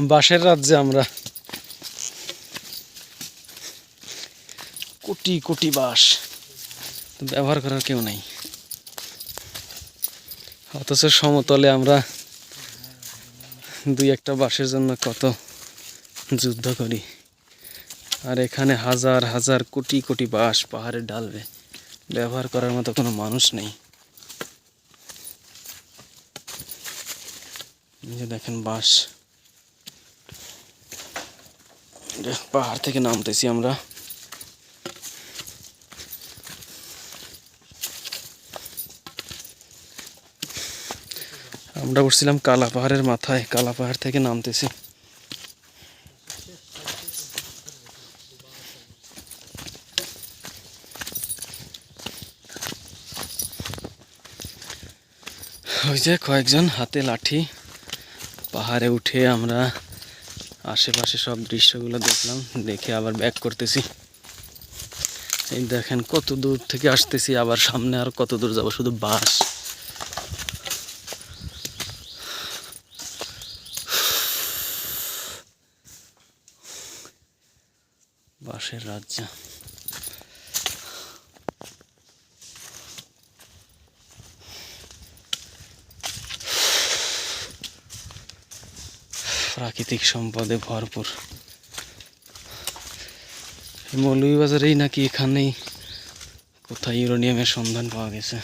বাঁশের রাজ্যে আমরা। কোটি কোটি বাঁশ। ব্যবহার করার কেউ নাই। অথচ সমতলে আমরা দুই একটা বাঁশের জন্য কত যুদ্ধ করি। আর এখানে হাজার হাজার কোটি কোটি বাঁশ পাহাড়ে ডালবে ব্যবহার করার মতো কোনো মানুষ নেই। দেখেন বাঁশ এটা পাহাড় থেকে নামতেছি আমরা। আমরা উঠছিলাম কালা পাহাড়ের মাথায়, কালা পাহাড় থেকে নামতেছি। ওই যে কয়েকজন হাতে লাঠি পাহাড়ে উঠে আমরা আশেপাশে সব দৃশ্যগুলো দেখলাম, দেখে আবার ব্যাক করতেছি। এই দেখেন কত দূর থেকে আসতেছি, আবার সামনে আর কত দূর যাব, শুধু বাস। বাসের রাজ্য। প্রাকৃতিক সম্পদে ভরপুর। মৌলভীবাজারেই নাকি এখানেই কোথায় ইউরেনিয়ামের সন্ধান পাওয়া গেছে।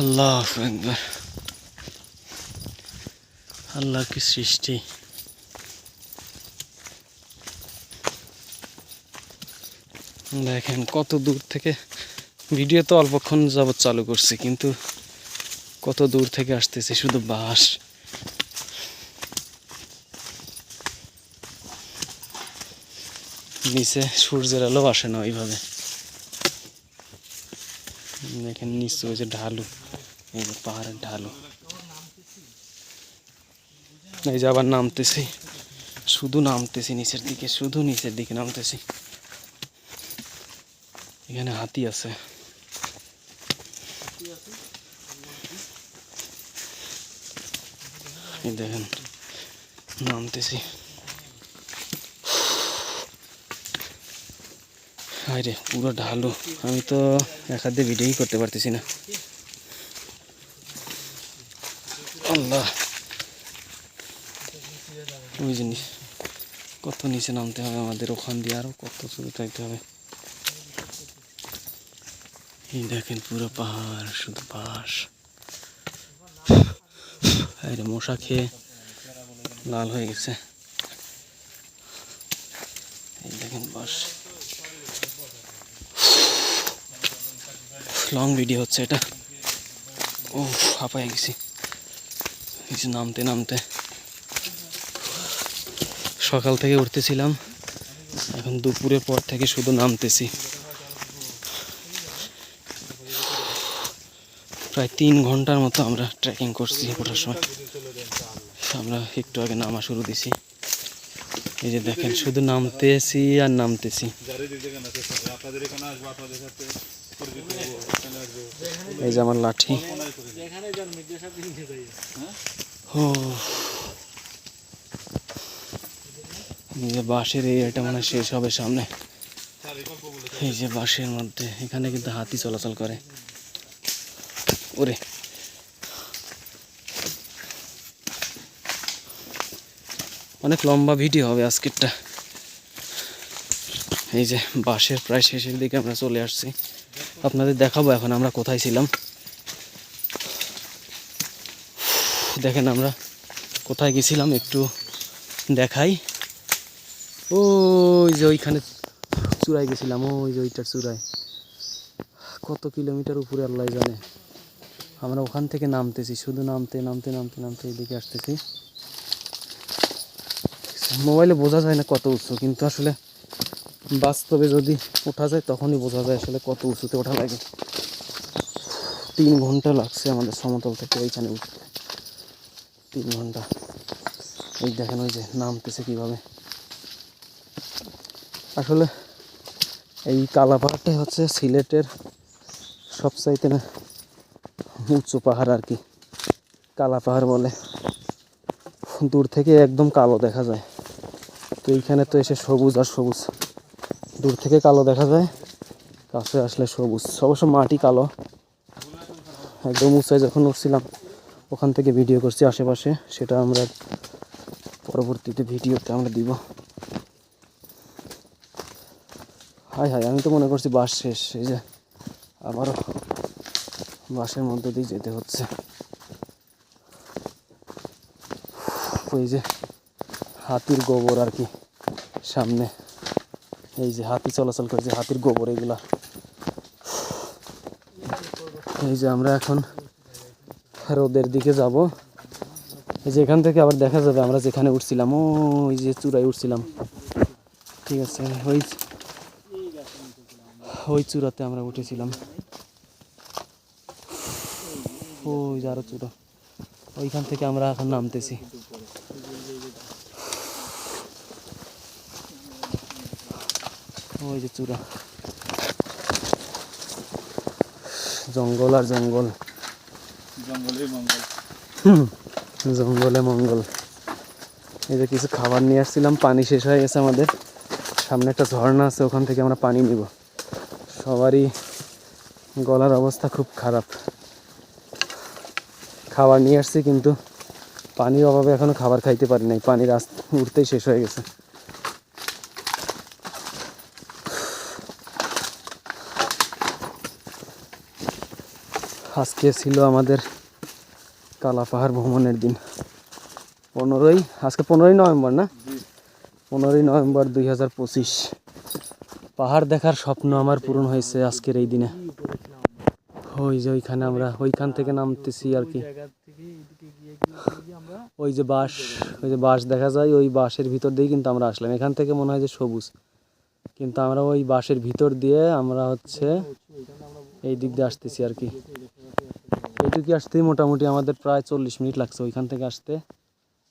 আল্লাহ একবার আল্লাহ কি সৃষ্টি। দেখেন কত দূর থেকে ভিডিও তো অল্পক্ষণ যাবৎ চালু করছি, কিন্তু কত দূর থেকে আসতেছে শুধু বাস। নিচে সূর্যের আলো আসে না ওইভাবে। দেখেন নিচে ওই যে ঢালু পাহাড়ের ঢালু। এই যে আবার নামতেছি, শুধু নামতেছি নিচের দিকে, শুধু নিচের দিকে নামতেছি। এখানে হাতি আছে। এই দেখেন, নামতেছি। আরে পুরো ঢালু। আমি তো এক হাত ভিডিওই করতে পারতেছি না। আল্লাহ। ওই জিনিস কত নিচে নামতে হবে আমাদের ওখান দিয়ে আরও কত শুরু চাইতে হবে। দেখেন পুরো পাহাড়, শুধু বাঁশ আরে মশা খেয়ে লাল হয়ে গেছে। এই দেখেন বাঁশ লং ভিডিও হচ্ছে এটা। ও হাঁপায় গেছি। যে নামতে নামতে। সকাল থেকে উঠতেছিলাম। এখন দুপুরের পর থেকে শুধু নামতেছি। প্রায় তিন ঘণ্টার মতো আমরা ট্রেকিং করছি ওঠার সময়। আমরা একটু আগে নামা শুরু দিছি। এই যে দেখেন, শুধু নামতেছি আর নামতেছি। এই যে আমার লাঠি। ও। যে বাঁশের এই এটা মানে শেষ হবে সামনে। এই যে বাঁশের মধ্যে, এখানে কিন্তু হাতি চলাচল করে। ওরে। অনেক লম্বা ভিডিও হবে আজকেরটা। এই যে বাঁশের প্রায় শেষের দিকে আমরা চলে আসছি। আপনাদের দেখাবো এখন আমরা কোথায় ছিলাম। দেখেন আমরা কোথায় গেছিলাম, একটু দেখাই। ওই যে ওইখানে চূড়ায় গেছিলাম, ওই যে ওইটার চূড়ায়। কত কিলোমিটার উপরে আল্লাহ জানে। আমরা ওখান থেকে নামতেছি, শুধু নামতে নামতে নামতে নামতে এদিকে আসতেছি। মোবাইলে বোঝা যায় না কত উঁচু, কিন্তু আসলে বাস্তবে যদি ওঠা যায় তখনই বোঝা যায় আসলে কত উঁচুতে ওঠা লাগে। তিন ঘণ্টা লাগছে আমাদের সমতল থেকে ওইখানে উঠতে তিন ঘণ্টা। এই দেখেন ওই যে নামতেছে কীভাবে। আসলে এই কালাপাহাড়টাই হচ্ছে সিলেটের সবচাইতে উঁচু পাহাড় আর কি। কালা পাহাড় বলে। দূর থেকে একদম কালো দেখা যায়। তো এইখানে তো এসে সবুজ আর সবুজ। দূর থেকে কালো দেখা যায়, কাছে আসলে সবুজ। অবশ্য মাটি কালো। একদম উঁচায় যখন উঠছিলাম, ওখান থেকে ভিডিও করছি আশেপাশে। সেটা আমরা পরবর্তীতে ভিডিওতে আমরা দিব। হাই হাই, আমি তো মনে করছি বাস শেষ। এই যে আবারও বাসের মধ্য দিয়ে যেতে হচ্ছে। ওই যে হাতির গোবর আর কি সামনে। এই যে হাতি চলাচল করছে হাতির গোবর এগুলা। এই যে আমরা এখন রোদের দিকে যাব। এই যে এখান থেকে আবার দেখা যাবে আমরা যেখানে উঠছিলাম, ওই যে চূড়ায় উঠছিলাম। ঠিক আছে, ওই ওই চূড়াতে আমরা উঠেছিলাম। ওই যে আরও চূড়া ওইখান থেকে আমরা এখন নামতেছি। ওই যে চূড়া। জঙ্গল আর জঙ্গল। জঙ্গলেই মঙ্গল। জঙ্গলে মঙ্গল। এই যে কিছু খাবার নিয়ে আসছিলাম পানি শেষ হয়ে গেছে আমাদের। সামনে একটা ঝর্ণা আছে ওখান থেকে আমরা পানি নিব। সবারই গলার অবস্থা খুব খারাপ। খাবার নিয়ে আসছি কিন্তু পানির অভাবে এখনও খাবার খাইতে পারি নাই। পানি রাস্তা উঠতেই শেষ হয়ে গেছে। আজকে ছিল আমাদের কালা পাহাড় ভ্রমণের দিন। পনেরোই আজকে পনেরোই নভেম্বর না? পনেরোই নভেম্বর দুই হাজার পঁচিশ। পাহাড় দেখার স্বপ্ন আমার পূরণ হয়েছে আজকের এই দিনে। ওই যে ওইখানে আমরা ওইখান থেকে নামতেছি আর কি। ওই যে বাঁশ ওই যে বাঁশ দেখা যায় ওই বাঁশের ভিতর দিয়েই কিন্তু আমরা আসলাম। এখান থেকে মনে হয় যে সবুজ। কিন্তু আমরা ওই বাঁশের ভিতর দিয়ে আমরা হচ্ছে এই দিক দিয়ে আসতেছি আর কি। এইটুকু আসতেই মোটামুটি আমাদের প্রায় চল্লিশ মিনিট লাগছে ওইখান থেকে আসতে।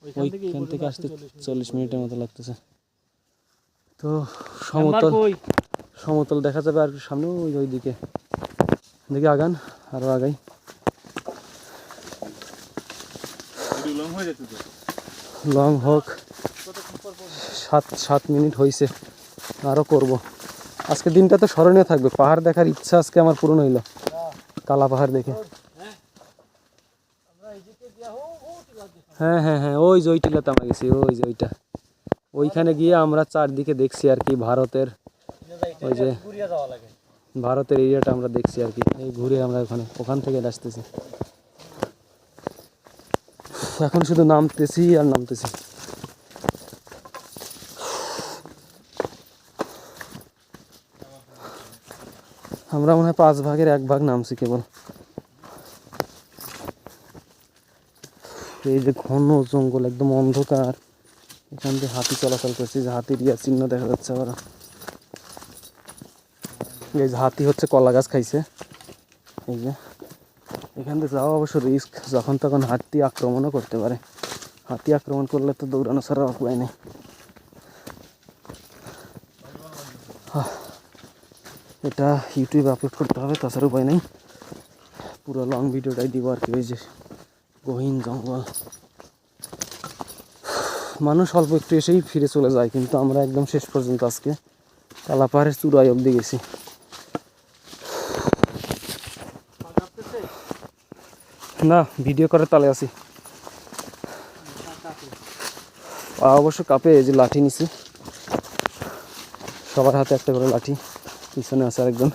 ওইখান থেকে আসতে চল্লিশ মিনিটের মতো লাগতেছে। তো সমতল সমতল দেখা যাবে আর সামনে ওই ওই দিকে দেখি আগান আরও আগাই লং হোক সাত সাত মিনিট হয়েছে আরও করব। আজকে দিনটা তো স্মরণীয় থাকবে। পাহাড় দেখার ইচ্ছা আজকে আমার পূরণ হইল। কালা পাহাড় দেখে। হ্যাঁ হ্যাঁ হ্যাঁ ওই যে ওই টিলাতে আমরা গেছি ওই যে ওইটা। ওইখানে গিয়ে আমরা চারদিকে দেখছি আর কি ভারতের। ওই যে ভারতের এরিয়াটা আমরা দেখছি আর কি। এই ঘুরে আমরা ওখানে ওখান থেকে আসতেছি। এখন শুধু নামতেছি আর নামতেছি। আমরা মনে হয় পাঁচ ভাগের এক ভাগ নামছি কেবল। এই যে ঘন জঙ্গল, একদম অন্ধকার। এখান দিয়ে হাতি চলাচল করছি, যে হাতির ইয়া চিহ্ন দেখা যাচ্ছে আবার। এই যে হাতি হচ্ছে কলা গাছ খাইছে। এই যে, এখান থেকে যাওয়া অবশ্য রিস্ক যখন তখন হাতি আক্রমণও করতে পারে। হাতি আক্রমণ করলে তো দৌড়ানো ছাড়া উপায় নেই। এটা ইউটিউবে আপলোড করতে হবে, তাছাড়া উপায় নেই। পুরো লং ভিডিওটাই দিব আর কি, ওই যে গহীন জঙ্গল। মানুষ অল্প একটু এসেই ফিরে চলে যায়, কিন্তু আমরা একদম শেষ পর্যন্ত আজকে। কালা পাহাড়ের চূড়ায় অবধি গেছি। না, ভিডিও করার তালে আছি। অবশ্য কাপে এই যে লাঠি নিছি। সবার হাতে একটা করে লাঠি, পিছনে আছে আরেকজন।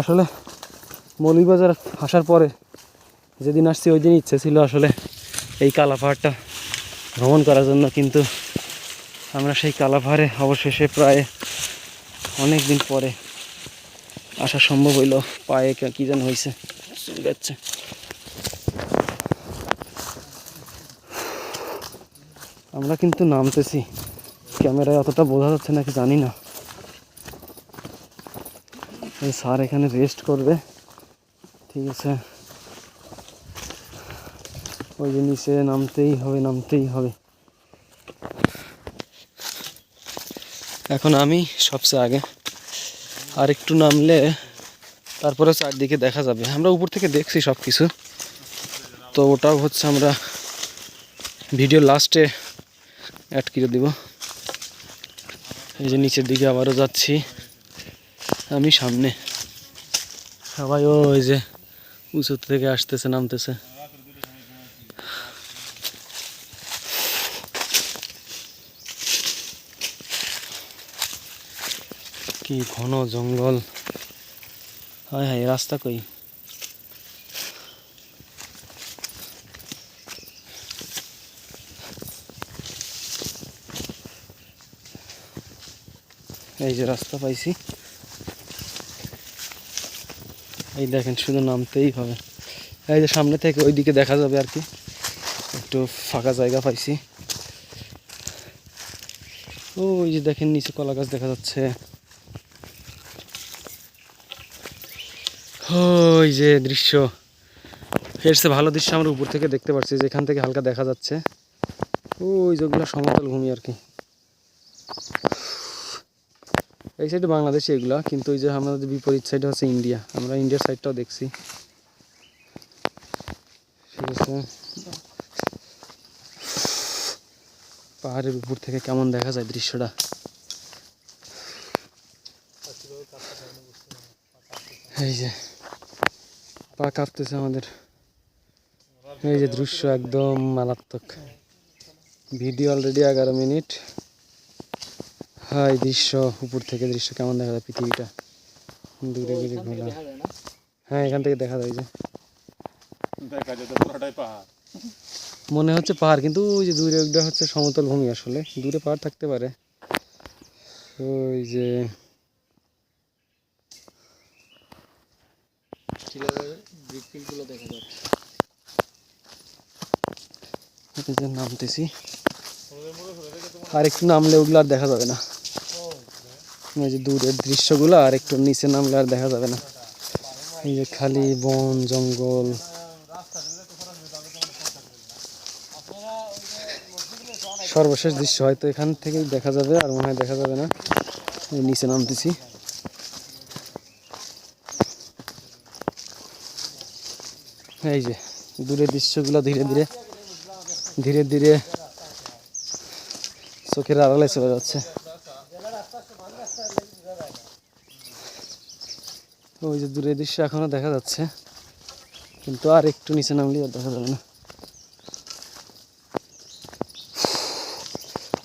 আসলে মৌলভীবাজার আসার পরে যেদিন আসছি ওই দিন ইচ্ছে ছিল আসলে এই কালাপাহাড়টা ভ্রমণ করার জন্য, কিন্তু আমরা সেই কালাপাহাড়ে অবশেষে প্রায় অনেক দিন পরে আসা সম্ভব হইল, পায়ে কে- যেন হয়েছে যাচ্ছে আমরা কিন্তু নামতেছি। ক্যামেরায় অতটা বোঝা যাচ্ছে নাকি জানি না। এই স্যার এখানে রেস্ট করবে। ঠিক আছে। ওই নিচে নামতেই হবে নামতেই হবে। এখন আমি সবচেয়ে আগে আর একটু নামলে তারপরে চারদিকে দেখা যাবে। আমরা উপর থেকে দেখছি সব কিছু তো ওটাও হচ্ছে আমরা ভিডিও লাস্টে অ্যাড করে দিব। এই যে নিচের দিকে আবারও যাচ্ছি। আমি সামনে। সবাই ওই যে উঁচু থেকে আসতেছে, নামতেছে। কি ঘন জঙ্গল? হায় হায়, রাস্তা কই? এই যে রাস্তা পাইছি। এই দেখেন, শুধু নামতেই হবে। এই যে সামনে থেকে ওইদিকে দেখা যাবে আর কি। একটু ফাঁকা জায়গা পাইছি। ও ওই যে দেখেন, নিচে কলা গাছ দেখা যাচ্ছে। ওই যে দৃশ্য। এর চেয়ে ভালো দৃশ্য আমরা উপর থেকে দেখতে পাচ্ছি যে এখান থেকে হালকা দেখা যাচ্ছে। ওই যেগুলো সমতল ভূমি আর কি। এই সাইডে বাংলাদেশে এগুলা, কিন্তু ওই যে আমাদের বিপরীত সাইডে হচ্ছে ইন্ডিয়া। আমরা ইন্ডিয়ার সাইডটাও দেখছি। ঠিক আছে। পাহাড়ের উপর থেকে কেমন দেখা যায় দৃশ্যটা? এই যে। পা কাঁপতেছে আমাদের। এই যে দৃশ্য একদম মারাত্মক। ভিডিও অলরেডি এগারো মিনিট। হাই দৃশ্য উপর থেকে দৃশ্য কেমন দেখা যায় পৃথিবীটা। দূরে দূরে ঘোলা হ্যাঁ এখান থেকে দেখা যায় যে। দেখা যেত পাহাড়। মনে হচ্ছে পাহাড় কিন্তু ওই যে দূরে ওইটা হচ্ছে সমতল ভূমি আসলে। দূরে পাহাড় থাকতে পারে। ওই যে এই যে নামতেছি। আর একটু নামলে ওগুলো আর দেখা যাবে না। ওই যে দূরের দৃশ্যগুলো আর একটু নিচে নামলে আর দেখা যাবে না। এই যে খালি বন জঙ্গল। সর্বশেষ দৃশ্য হয়তো এখান থেকেই দেখা যাবে আর মনে হয় দেখা যাবে না। নিচে নামতেছি। এই যে, দূরের দৃশ্যগুলো ধীরে ধীরে ধীরে ধীরে চোখের আড়ালে চলে যাচ্ছে। ওই যে দূরের দৃশ্য এখনও দেখা যাচ্ছে, কিন্তু আর একটু নিচে নামলে আর দেখা যাবে না।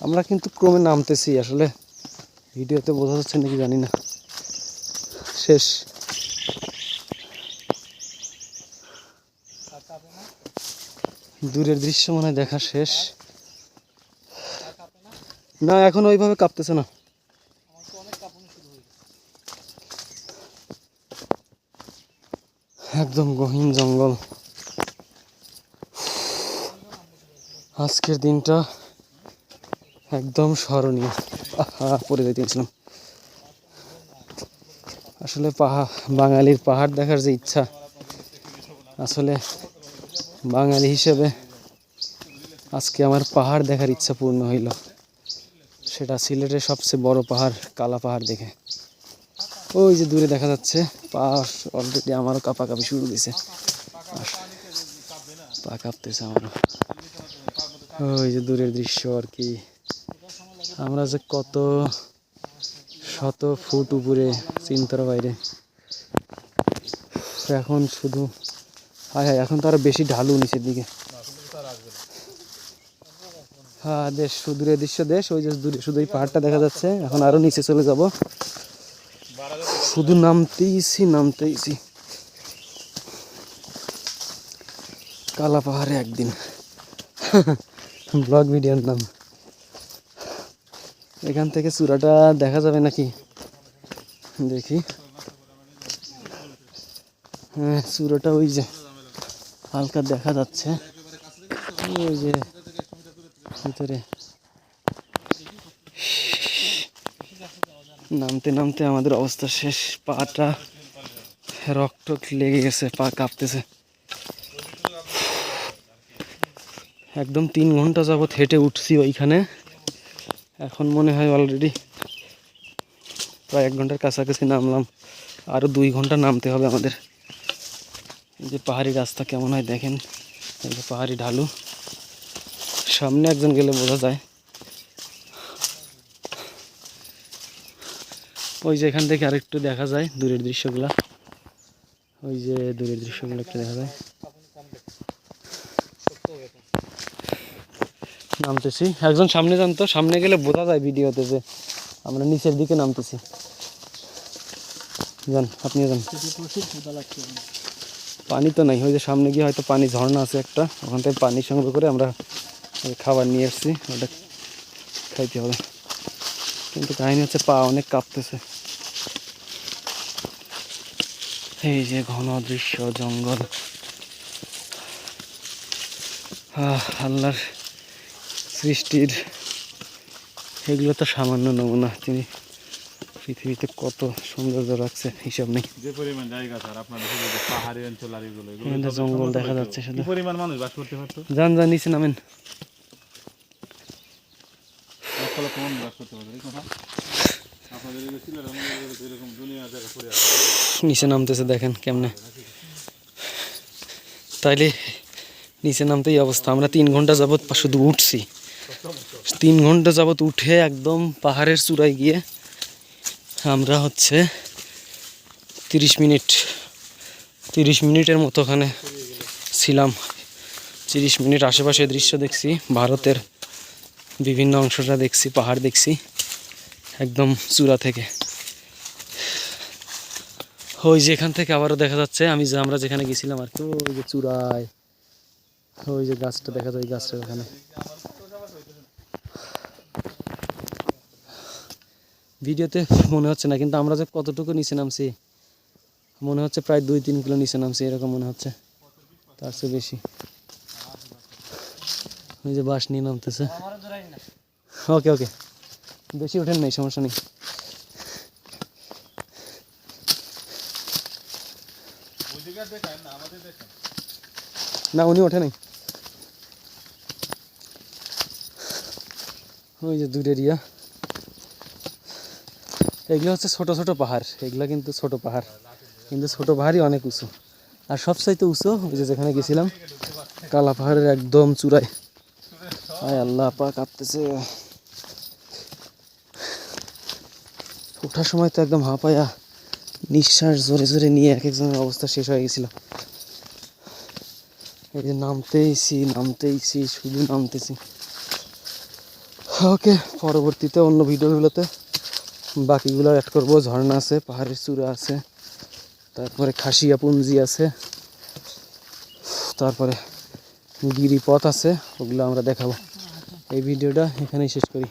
আমরা কিন্তু ক্রমে নামতেছি, আসলে ভিডিওতে বোঝা যাচ্ছে নাকি জানি না। শেষ। দূরের দৃশ্য মনে দেখা শেষ। না, এখন ওইভাবে কাঁপতেছে না। একদম গহীন জঙ্গল। আজকের দিনটা একদম স্মরণীয়। পড়ে যাইতেছিলাম। আসলে পাহাড় বাঙালির পাহাড় দেখার যে ইচ্ছা, আসলে বাঙালি হিসেবে আজকে আমার পাহাড় দেখার ইচ্ছা পূর্ণ হইল। সেটা সিলেটের সবচেয়ে বড় পাহাড়, কালা পাহাড় দেখে। ওই যে দূরে দেখা যাচ্ছে পাহাড় অলরেডি আমারও কাঁপাকাঁপি শুরু হয়েছে পা কাঁপতেছে আমারও। ওই যে দূরের দৃশ্য আর কি। আমরা যে কত শত ফুট উপরে, চিন্তার বাইরে। এখন শুধু হায় হায়, এখন তো আরও বেশি ঢালু নিচের দিকে। হ্যাঁ দেশ, সুদূরের দৃশ্য দেশ, ওই যে দূরে, শুধু এই পাহাড়টা দেখা যাচ্ছে। এখন আরও নিচে চলে যাব। শুধু নামতেইছি নামতেইছি কালা পাহাড়ে একদিন। ব্লগ ভিডিওর নাম। এখান থেকে চূড়াটা দেখা যাবে নাকি? দেখি। হ্যাঁ চূড়াটা ওই যে। হালকা দেখা যাচ্ছে। ওই যে ভিতরে। নামতে নামতে আমাদের অবস্থা শেষ। পাটা রক্ত লেগে গেছে, পা কাঁপতেছে। একদম তিন ঘণ্টা যাবত হেঁটে উঠছি ওইখানে। এখন মনে হয় অলরেডি প্রায় এক ঘণ্টার কাছাকাছি নামলাম। আরও দুই ঘণ্টা নামতে হবে আমাদের। যে পাহাড়ি রাস্তা কেমন হয় দেখেন। এই যে পাহাড়ি ঢালু। সামনে একজন গেলে বোঝা যায়। ওই যে এখান থেকে আরেকটু দেখা যায় দূরের দৃশ্যগুলা। ওই যে দূরের দৃশ্যগুলো একটু দেখা যায়। নামতেছি। একজন সামনে জানতো সামনে গেলে বোঝা যায় ভিডিওতে যে আমরা নিচের দিকে নামতেছি। যান আপনি যান। পানি তো নাই, ওই যে সামনে গিয়ে হয়তো পানি ঝর্ণা আছে একটা, ওখান থেকে পানি সংগ্রহ করে আমরা খাবার নিয়ে এসেছি ওটা খাইতে হবে। কিন্তু কাহিনি হচ্ছে পা অনেক কাঁপতেছে। এই যে ঘন দৃশ্য, জঙ্গল। আল্লাহর সৃষ্টির, এগুলো তো সামান্য নমুনা, তিনি পৃথিবীতে কত সৌন্দর্য রাখছে হিসাব নেই। যে পরিমাণ জায়গা স্যার আপনাদের পাহাড়ি অঞ্চল আর এগুলো এগুলো জঙ্গল দেখা যাচ্ছে শুধু। পরিমাণ মানুষ বাস করতে পারতো? যান যান নিচে নামেন। লক্ষ লক্ষ মানুষ বাস করতে পারতো? আপনাদের এই যে সিলেটের মধ্যে এগুলো তো এরকম দুনিয়া জায়গা পড়ে আছে। নিচে নামতেছে দেখেন কেমনে। তাইলে নিচে নামতে এই অবস্থা। আমরা তিন ঘণ্টা যাবৎ শুধু উঠছি। তিন ঘণ্টা যাবৎ উঠে একদম পাহাড়ের চূড়ায় গিয়ে আমরা হচ্ছে তিরিশ মিনিট, তিরিশ মিনিটের মতো ওখানে ছিলাম। তিরিশ মিনিট আশেপাশে দৃশ্য দেখছি, ভারতের বিভিন্ন অংশটা দেখছি, পাহাড় দেখছি, একদম চূড়া থেকে। ওই যে এখান থেকে আবারও দেখা যাচ্ছে, আমি যে আমরা যেখানে গেছিলাম আর কি, ওই যে চূড়ায়, ওই যে গাছটা দেখা যায়, ওই গাছটা ওখানে। ভিডিওতে মনে হচ্ছে না, কিন্তু আমরা যে কতটুকু নিচে নামছি, মনে হচ্ছে প্রায় দুই তিন কিলো নিচে নামছি, এরকম মনে হচ্ছে। তার চেয়ে বেশি। ওই যে বাস নিয়ে নামতেছে। ওকে ওকে। বেশি ওঠেন নাই, সমস্যা নেই। না, উনি ওঠে নাই। ওই যে দূরের ইয়া। এগুলো হচ্ছে ছোট ছোট পাহাড়। এগুলো কিন্তু ছোট পাহাড়। কিন্তু ছোট পাহাড়ই অনেক উঁচু। আর সবচাইতে উঁচু, ওই যে যেখানে গেছিলাম, কালা পাহাড়ের একদম চূড়ায়। আয় আল্লাহ, পা কাঁপতেছে। ওঠার সময় তো একদম হাঁপায়া নিঃশ্বাস জোরে জোরে নিয়ে এক একজনের অবস্থা শেষ হয়ে গেছিল। এই যে নামতেইছি নামতেইছি, শুধু নামতেছি। ওকে, পরবর্তীতে অন্য ভিডিওগুলোতে বাকিগুলো অ্যাড করব। ঝর্ণা আছে, পাহাড়ের চূড়া আছে, তারপরে খাসিয়া পুঞ্জি আছে, তারপরে গিরিপথ আছে, ওগুলো আমরা দেখাবো। এই ভিডিওটা এখানেই শেষ করি।